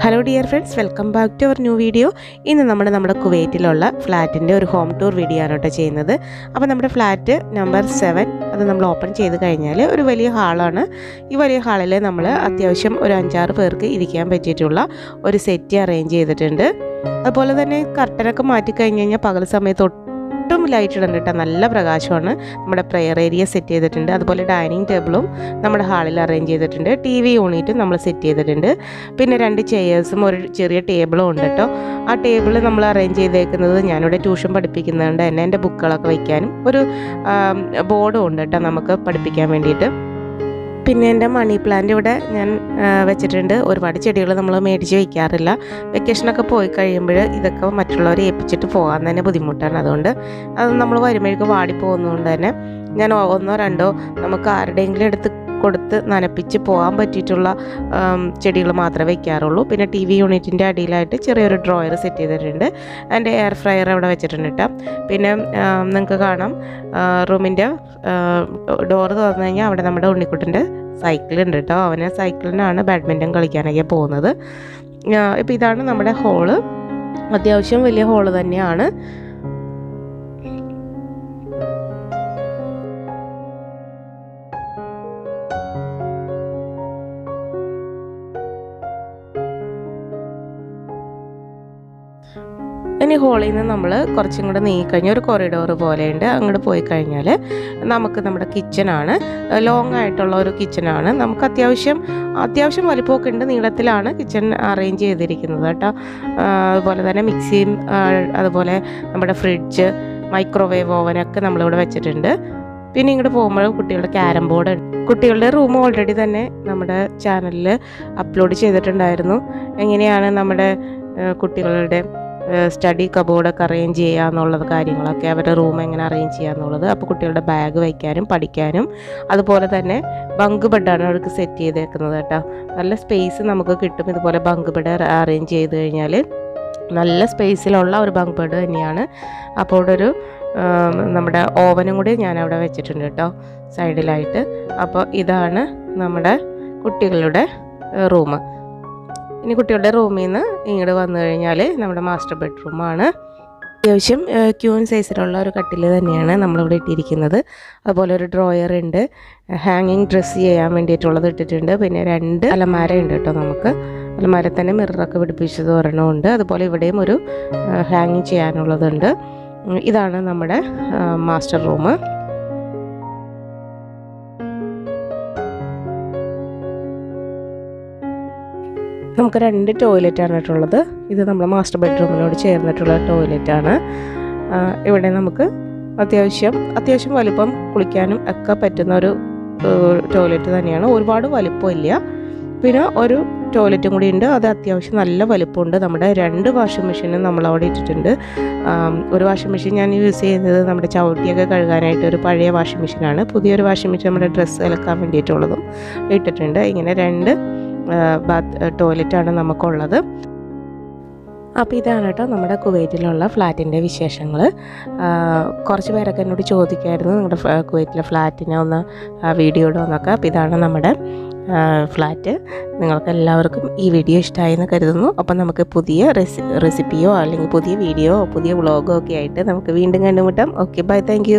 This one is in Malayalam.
Hello dear friends welcome back to our new video ഇന്ന് നമ്മൾ നമ്മുടെ കുവൈറ്റിലുള്ള ഫ്ലാറ്റിന്റെ ഒരു ഹോം ടൂർ വീഡിയോ ആണ് കേട്ടോ ചെയ്യുന്നത്. അപ്പോൾ നമ്മുടെ ഫ്ലാറ്റ് നമ്പർ സെവൻ അത് നമ്മൾ ഓപ്പൺ ചെയ്ത് കഴിഞ്ഞാൽ ഒരു വലിയ ഹാളാണ് ഈ വലിയ ഹാളിൽ നമ്മൾ അത്യാവശ്യം ഒരു അഞ്ചാറ് പേർക്ക് ഇരിക്കാൻ പറ്റിയിട്ടുള്ള ഒരു സെറ്റ് അറേഞ്ച് ചെയ്തിട്ടുണ്ട്. അതുപോലെ തന്നെ കർട്ടനൊക്കെ മാറ്റി കഴിഞ്ഞ് കഴിഞ്ഞാൽ പകൽ സമയത്ത് ഒട്ടും ലൈറ്റ് ഇടണ്ട കേട്ടോ. നല്ല പ്രകാശമാണ്. നമ്മുടെ പ്രെയർ ഏരിയ സെറ്റ് ചെയ്തിട്ടുണ്ട്. അതുപോലെ ഡൈനിങ് ടേബിളും നമ്മുടെ ഹാളിൽ അറേഞ്ച് ചെയ്തിട്ടുണ്ട്. ടി വി യൂണിറ്റും നമ്മൾ സെറ്റ് ചെയ്തിട്ടുണ്ട്. പിന്നെ രണ്ട് ചെയേഴ്സും ഒരു ചെറിയ ടേബിളും ഉണ്ട് കേട്ടോ. ആ ടേബിൾ നമ്മൾ അറേഞ്ച് ചെയ്തേക്കുന്നത് ഞാനിവിടെ ട്യൂഷൻ പഠിപ്പിക്കുന്നതുകൊണ്ട് തന്നെ എന്റെ ബുക്കുകളൊക്കെ വയ്ക്കാനും ഒരു ബോർഡും ഉണ്ട് കേട്ടോ നമുക്ക് പഠിപ്പിക്കാൻ വേണ്ടിയിട്ട്. പിന്നെ എന്റെ മണി പ്ലാന്റ് ഇവിടെ ഞാൻ വെച്ചിട്ടുണ്ട്. ഒരുപാട് ചെടികൾ നമ്മൾ മേടിച്ച് വയ്ക്കാറില്ല വെക്കേഷനൊക്കെ പോയി കഴിയുമ്പോൾ ഇതൊക്കെ മറ്റുള്ളവരെ ഏൽപ്പിച്ചിട്ട് പോകാൻ തന്നെ ബുദ്ധിമുട്ടാണ്. അതുകൊണ്ട് അത് നമ്മൾ വരുമ്പോഴേക്കും വാടി പോകുന്നതുകൊണ്ട് തന്നെ ഞാൻ ഒന്നോ രണ്ടോ നമുക്ക് ആരുടെയെങ്കിലും എടുത്ത് കൊടുത്ത് നനപ്പിച്ച് പോകാൻ പറ്റിയിട്ടുള്ള ചെടികൾ മാത്രമേ വെക്കാറുള്ളൂ. പിന്നെ ടി വി യൂണിറ്റിന്റെ അടിയിലായിട്ട് ചെറിയൊരു ഡ്രോയർ സെറ്റ് ചെയ്തിട്ടുണ്ട്. എന്റെ എയർ ഫ്രയർ അവിടെ വെച്ചിട്ടുണ്ട് പിന്നെ നിങ്ങൾക്ക് കാണാം റൂമിന്റെ ഡോർ തുറന്നു കഴിഞ്ഞാൽ അവിടെ നമ്മുടെ ഉണ്ണിക്കുട്ടന്റെ സൈക്കിൾ ഉണ്ട് കേട്ടോ. അവനെ സൈക്കിളിനാണ് ബാഡ്മിന്റൺ കളിക്കാനൊക്കെ പോകുന്നത്. ഇപ്പോൾ ഇതാണ് നമ്മുടെ ഹോൾ അത്യാവശ്യം വലിയ ഹോൾ തന്നെയാണ്. ഇനി ഹോളിൽ നിന്ന് നമ്മൾ കുറച്ചും കൂടെ നീങ്ങിക്കഴിഞ്ഞാൽ ഒരു കൊറിഡോർ പോലെയുണ്ട്. അങ്ങോട്ട് പോയി കഴിഞ്ഞാൽ നമുക്ക് നമ്മുടെ കിച്ചണാണ് ലോങ് ആയിട്ടുള്ള ഒരു കിച്ചണാണ് നമുക്ക് അത്യാവശ്യം അത്യാവശ്യം വലിപ്പമൊക്കെ ഉണ്ട്. നീളത്തിലാണ് കിച്ചൺ അറേഞ്ച് ചെയ്തിരിക്കുന്നത് കേട്ടോ. അതുപോലെ തന്നെ മിക്സിയും അതുപോലെ നമ്മുടെ ഫ്രിഡ്ജ് മൈക്രോവേവ് ഓവനൊക്കെ നമ്മളിവിടെ വെച്ചിട്ടുണ്ട്. പിന്നെ ഇങ്ങോട്ട് പോകുമ്പോൾ കുട്ടികളുടെ ക്യാരം ബോർഡ് കുട്ടികളുടെ റൂം ഓൾറെഡി തന്നെ നമ്മുടെ ചാനലിൽ അപ്ലോഡ് ചെയ്തിട്ടുണ്ടായിരുന്നു. എങ്ങനെയാണ് നമ്മുടെ കുട്ടികളുടെ സ്റ്റഡി കബോർഡൊക്കെ അറേഞ്ച് ചെയ്യുക എന്നുള്ള കാര്യങ്ങളൊക്കെ അവരുടെ റൂം എങ്ങനെ അറേഞ്ച് ചെയ്യുക എന്നുള്ളത് അപ്പോൾ കുട്ടികളുടെ ബാഗ് വയ്ക്കാനും പഠിക്കാനും അതുപോലെ തന്നെ ബങ്ക് ബെഡാണ് അവർക്ക് സെറ്റ് ചെയ്തേക്കുന്നത് കേട്ടോ. നല്ല സ്പേസ് നമുക്ക് കിട്ടും. ഇതുപോലെ ബങ്ക് ബെഡ് അറേഞ്ച് ചെയ്ത് കഴിഞ്ഞാൽ നല്ല സ്പേസിലുള്ള ഒരു ബങ്ക് ബെഡ് തന്നെയാണ്. അപ്പോൾ ഇവിടെ ഒരു നമ്മുടെ ഓവനും കൂടി ഞാൻ അവിടെ വെച്ചിട്ടുണ്ട് കേട്ടോ സൈഡിലായിട്ട് അപ്പോൾ ഇതാണ് നമ്മുടെ കുട്ടികളുടെ റൂം ഇനി കുട്ടികളുടെ റൂമിൽ നിന്ന് ഇങ്ങോട്ട് വന്നു കഴിഞ്ഞാൽ നമ്മുടെ മാസ്റ്റർ ബെഡ്റൂമാണ് അത്യാവശ്യം ക്യൂൻ സൈസിലുള്ള ഒരു കട്ടിൽ തന്നെയാണ് നമ്മളിവിടെ ഇട്ടിരിക്കുന്നത്. അതുപോലെ ഒരു ഡ്രോയർ ഉണ്ട്. ഹാങ്ങിങ് ഡ്രസ്സ് ചെയ്യാൻ വേണ്ടിയിട്ടുള്ളത് ഇട്ടിട്ടുണ്ട്. പിന്നെ രണ്ട് അലമാര ഉണ്ട് കേട്ടോ നമുക്ക്. അലമാര തന്നെ മിററൊക്കെ പിടിപ്പിച്ചത് ഒരെണ്ണമുണ്ട് അതുപോലെ ഇവിടെയും ഒരു ഹാങ്ങിങ് ചെയ്യാനുള്ളതുണ്ട്. ഇതാണ് നമ്മുടെ മാസ്റ്റർ റൂം നമുക്ക് രണ്ട് ടോയ്ലറ്റ് കേട്ടുള്ളത് ഇത് നമ്മുടെ മാസ്റ്റർ ബെഡ്റൂമിനോട് ചേർന്നിട്ടുള്ള ടോയ്ലറ്റ് ആണ്. ഇവിടെ നമുക്ക് അത്യാവശ്യം അത്യാവശ്യം വലിപ്പം കുളിക്കാനും ഒക്കെ പറ്റുന്ന ഒരു ടോയ്ലറ്റ് തന്നെയാണ്. ഒരുപാട് വലിപ്പമില്ല. പിന്നെ ഒരു ടോയ്ലറ്റും കൂടി ഉണ്ട്. അത് അത്യാവശ്യം നല്ല വലിപ്പമുണ്ട്. നമ്മുടെ രണ്ട് വാഷിംഗ് മെഷീനും നമ്മൾ അവിടെ ഇട്ടിട്ടുണ്ട്. ഒരു വാഷിംഗ് മെഷീൻ ഞാൻ യൂസ് ചെയ്യുന്നത് നമ്മുടെ ചവിട്ടിയൊക്കെ കഴുകാനായിട്ട് ഒരു പഴയ വാഷിംഗ് മെഷീനാണ് പുതിയൊരു വാഷിംഗ് മെഷീൻ നമ്മുടെ ഡ്രസ്സ് അലക്കാൻ വേണ്ടിയിട്ടുള്ളതും ഇട്ടിട്ടുണ്ട്. ഇങ്ങനെ രണ്ട് ബാത്ത് ടോയ്ലറ്റാണ് നമുക്കുള്ളത്. അപ്പോൾ ഇതാണ് കേട്ടോ നമ്മുടെ കുവൈറ്റിലുള്ള ഫ്ലാറ്റിന്റെ വിശേഷങ്ങൾ കുറച്ച് പേരൊക്കെ എന്നോട് ചോദിക്കായിരുന്നു നിങ്ങളുടെ കുവൈറ്റിലെ ഫ്ലാറ്റിനെ ഒന്ന് വീഡിയോ ഇടുമെന്നൊക്കെ അപ്പോൾ ഇതാണ് നമ്മുടെ ഫ്ലാറ്റ്. നിങ്ങൾക്ക് എല്ലാവർക്കും ഈ വീഡിയോ ഇഷ്ടമായി എന്ന് കരുതുന്നു. അപ്പം നമുക്ക് പുതിയ റെസി റെസിപ്പിയോ അല്ലെങ്കിൽ പുതിയ വീഡിയോ പുതിയ വ്ളോഗോ ഒക്കെ ആയിട്ട് നമുക്ക് വീണ്ടും കണ്ടുമുട്ടാം. Okay bye thank